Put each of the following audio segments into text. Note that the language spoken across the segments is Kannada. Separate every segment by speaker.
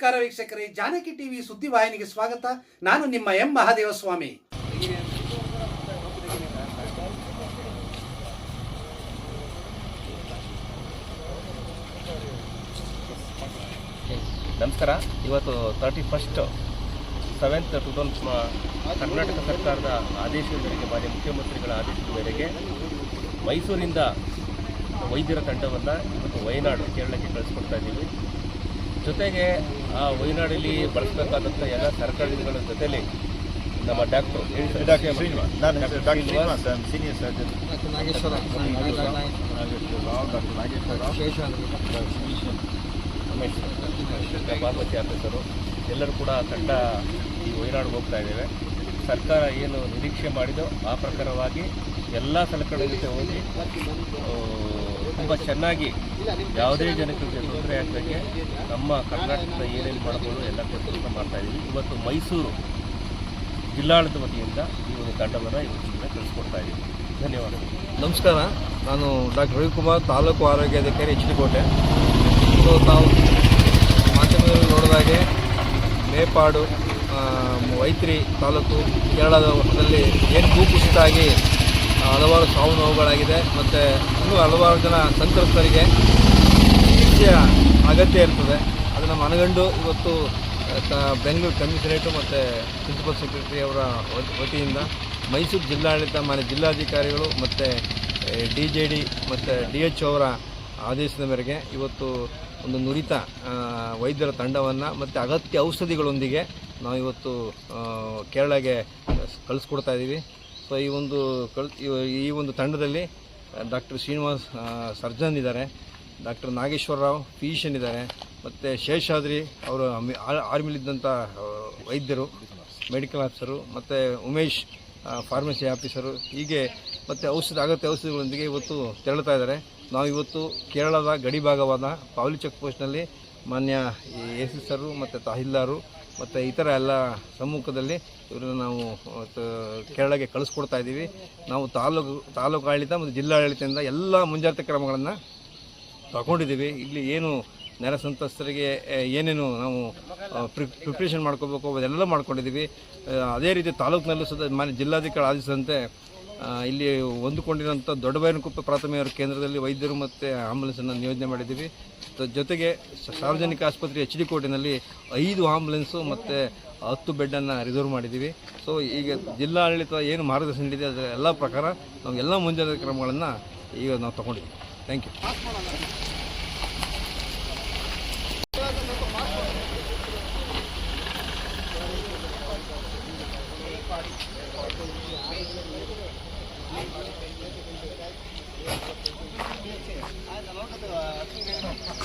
Speaker 1: ನಮಸ್ಕಾರ ವೀಕ್ಷಕರೇ, ಜಾನಕಿ ಟಿವಿ ಸುದ್ದಿವಾಹಿನಿಗೆ ಸ್ವಾಗತ. ನಾನು ನಿಮ್ಮ ಎಂ ಮಹಾದೇವ ಸ್ವಾಮಿ
Speaker 2: ನಮಸ್ಕಾರ. ಇವತ್ತು thirty first seventh to Karnataka ಸರ್ಕಾರದ ಆದೇಶದ ಮೇರೆಗೆ, ಮಾನ್ಯ ಮುಖ್ಯಮಂತ್ರಿಗಳ ಆದೇಶದ ಮೇರೆಗೆ ಮೈಸೂರಿಂದ ವೈದ್ಯರ ತಂಡವನ್ನು ಇವತ್ತು ವಯನಾಡು, ಕೇರಳಕ್ಕೆ ಕಳಿಸ್ಕೊಡ್ತಾ ಇದ್ದೀವಿ. ಜೊತೆಗೆ ಆ ವಯನಾಡಲ್ಲಿ ಬಳಸಬೇಕಾದಂಥ ಎಲ್ಲ ಸರ್ಕಾರಗಳ ಜೊತೆಯಲ್ಲಿ ನಮ್ಮ doctor
Speaker 3: senior surgeon.
Speaker 4: Doctor Nageshwara
Speaker 2: Parvathi officer. ಎಲ್ಲರೂ ಕೂಡ ತಂಡ ಈ ವಯನಾಡಿಗೆ ಹೋಗ್ತಾ ಇದ್ದೇವೆ. ಸರ್ಕಾರ ಏನು ನಿರೀಕ್ಷೆ ಮಾಡಿದೋ ಆ ಪ್ರಕಾರವಾಗಿ ಎಲ್ಲ ಸಲಕರಣೆ ಜೊತೆ ಹೋಗಿ ತುಂಬ ಚೆನ್ನಾಗಿ ಯಾವುದೇ ಜನಕ್ಕೆ ತೊಂದರೆ ಆಗ್ತಕ್ಕೆ ನಮ್ಮ ಕರ್ನಾಟಕದ ಏನೇನು ಮಾಡ್ಬೋದು ಎಲ್ಲ ಕೆಲಸ ಮಾಡ್ತಾ ಇದ್ದೀವಿ. ಇವತ್ತು ಮೈಸೂರು ಜಿಲ್ಲಾಡಳಿತ ವತಿಯಿಂದ ಈ ಒಂದು ತಂಡವನ್ನು ಇವತ್ತಿನ ಕಳಿಸ್ಕೊಡ್ತಾ ಇದ್ದೀವಿ. ಧನ್ಯವಾದಗಳು.
Speaker 4: ನಮಸ್ಕಾರ. ನಾನು ಡಾಕ್ಟರ್ ರವಿಕುಮಾರ್, ತಾಲೂಕು ಆರೋಗ್ಯಾಧಿಕಾರಿ ಎಚ್ ಡಿ ಕೋಟೆ ಸೊ ತಾವು ಮಾಧ್ಯಮದಲ್ಲಿ ನೋಡಿದಾಗೆ ಮೇಪಾಡು ವೈತ್ರಿ ತಾಲೂಕು ಕೇರಳದಲ್ಲಿ ಏನು ಭೂಕುಸಿತ ಆಗಿ ಹಲವಾರು ಸಾವು ನೋವುಗಳಾಗಿದೆ ಮತ್ತು ಇನ್ನೂ ಹಲವಾರು ಜನ ಸಂತ್ರಸ್ತರಿಗೆ ಚಿಕಿತ್ಸೆಯ ಅಗತ್ಯ ಇರ್ತದೆ. ಅದನ್ನು ಮನಗಂಡು ಇವತ್ತು ಬೆಂಗಳೂರು ಕಮಿಷನರೇಟು ಮತ್ತು ಪ್ರಿನ್ಸಿಪಲ್ ಸೆಕ್ರೆಟರಿ ಅವರ ವತಿಯಿಂದ ಮೈಸೂರು ಜಿಲ್ಲಾಡಳಿತ ಮಾನ್ಯ ಜಿಲ್ಲಾಧಿಕಾರಿಗಳು ಮತ್ತು ಡಿ ಜೆ ಡಿ ಮತ್ತು ಡಿ ಎಚ್ ಅವರ ಆದೇಶದ ಮೇರೆಗೆ ಇವತ್ತು ಒಂದು ನುರಿತ ವೈದ್ಯರ ತಂಡವನ್ನು ಮತ್ತು ಅಗತ್ಯ ಔಷಧಿಗಳೊಂದಿಗೆ ನಾವು ಇವತ್ತು ಕೇರಳಗೆ ಕಳಿಸ್ಕೊಡ್ತಾ ಇದ್ದೀವಿ ಸೊ ಈ ಒಂದು ಕಳ್ ಈ- ಒಂದು ತಂಡದಲ್ಲಿ ಡಾಕ್ಟರ್ ಶ್ರೀನಿವಾಸ್ ಸರ್ಜನ್ ಇದ್ದಾರೆ. ಡಾಕ್ಟರ್ ನಾಗೇಶ್ವರರಾವ್ ಫಿಸಿಷಿಯನ್ ಇದ್ದಾರೆ. ಮತ್ತು ಶೇಷಾದ್ರಿ ಅವರು ಆರ್ಮಿಲಿದ್ದಂಥ ವೈದ್ಯರು ಮೆಡಿಕಲ್ ಆಫೀಸರು ಮತ್ತು ಉಮೇಶ್ ಫಾರ್ಮಸಿ ಆಫೀಸರು ಹೀಗೆ ಮತ್ತು ಔಷಧ, ಅಗತ್ಯ ಔಷಧಿಗಳೊಂದಿಗೆ ಇವತ್ತು ತೆರಳುತ್ತಾ ಇದ್ದಾರೆ. ನಾವು ಇವತ್ತು ಕೇರಳದ ಗಡಿ ಭಾಗವಾದ ಪಾವಲಿ ಚೆಕ್ ಪೋಸ್ಟ್ನಲ್ಲಿ ಮಾನ್ಯ ಎ ಸಿ ಸರು ಮತ್ತು ತಹಿಲ್ದಾರು ಮತ್ತು ಇತರ ಎಲ್ಲ ಸಮ್ಮುಖದಲ್ಲಿ ಇವರನ್ನು ನಾವು ಕೇರಳಕ್ಕೆ ಕಳಿಸ್ಕೊಡ್ತಾ ಇದ್ದೀವಿ. ನಾವು ತಾಲೂಕು ತಾಲೂಕು ಆಡಳಿತ ಮತ್ತು ಜಿಲ್ಲಾಡಳಿತದಿಂದ ಎಲ್ಲ ಮುಂಜಾಗ್ರತೆ ಕ್ರಮಗಳನ್ನು ತಗೊಂಡಿದ್ದೀವಿ. ಇಲ್ಲಿ ಏನು ನೆರೆ ಸಂತ್ರಸ್ತರಿಗೆ ಏನೇನು ನಾವು ಪ್ರಿಪ್ರೇಷನ್ ಮಾಡ್ಕೋಬೇಕು ಅದೆಲ್ಲ ಮಾಡ್ಕೊಂಡಿದ್ದೀವಿ. ಅದೇ ರೀತಿ ತಾಲೂಕಿನಲ್ಲೂ ಸಹ ಮಾನ್ಯ ಜಿಲ್ಲಾಧಿಕಾರಿ ಆದೇಶದಂತೆ ಆ, ಇಲ್ಲಿ ಹೊಂದಿಕೊಂಡಿರೋಂಥ ದೊಡ್ಡಬೈನಕುಪ್ಪ ಪ್ರಾಥಮಿಕ ಕೇಂದ್ರದಲ್ಲಿ ವೈದ್ಯರು ಮತ್ತು ಆಂಬುಲೆನ್ಸನ್ನು ನಿಯೋಜನೆ ಮಾಡಿದ್ದೀವಿ. ಜೊತೆಗೆ ಸಾರ್ವಜನಿಕ ಆಸ್ಪತ್ರೆ ಎಚ್ ಡಿ ಕೋರ್ಟಿನಲ್ಲಿ ಐದು ಆಂಬುಲೆನ್ಸು ಮತ್ತು ಹತ್ತು ಬೆಡ್ಡನ್ನು ರಿಸರ್ವ್ ಮಾಡಿದ್ದೀವಿ. ಸೊ ಈಗ ಜಿಲ್ಲಾಡಳಿತ ಏನು ಮಾರ್ಗದರ್ಶನ ನೀಡಿದೆ ಅದರ ಎಲ್ಲ ಪ್ರಕಾರ ನಾವು ಎಲ್ಲ ಮುಂಜಾಗ್ರತಾ ಕ್ರಮಗಳನ್ನು ಈಗ ನಾವು ತಗೊಂಡಿದ್ದೀವಿ. Thank you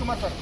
Speaker 3: Ravikumar sir